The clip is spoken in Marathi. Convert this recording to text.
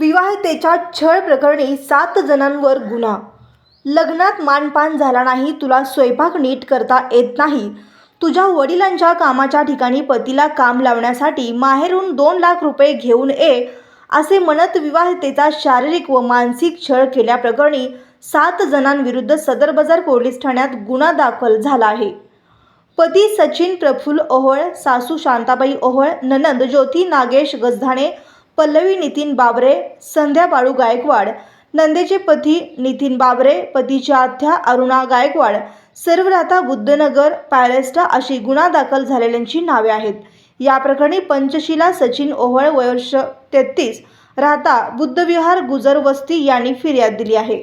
विवाहितेच्या छळ प्रकरणी सात जणांवर गुन्हा. लग्नात मानपान झाला नाही तुला स्वयंपाक नीट करता येत नाही. तुझ्या वडिलांच्या कामाच्या ठिकाणी पतीला काम लावण्यासाठी माहेरून दोन लाख रुपये घेऊन ये असे म्हणत विवाहितेचा शारीरिक व मानसिक छळ केल्याप्रकरणी सात जणांविरुद्ध सदर बाजार पोलीस ठाण्यात गुन्हा दाखल झाला आहे. पती सचिन प्रफुल्ल ओहोळ सासू शांताबाई ओहोळ ननंद ज्योती नागेश गजधाणे पल्लवी नितीन बाबरे संध्या बाळू गायकवाड नंदेचे पती नितीन बाबरे पतीच्या आत्या अरुणा गायकवाड सर्व राहता बुद्धनगर पॅलेस्टा अशी गुन्हा दाखल झालेल्यांची नावे आहेत. या प्रकरणी पंचशिला सचिन ओहळ वर्ष तेहतीस राहता बुद्धविहार गुजर वस्ती यांनी फिर्याद दिली आहे.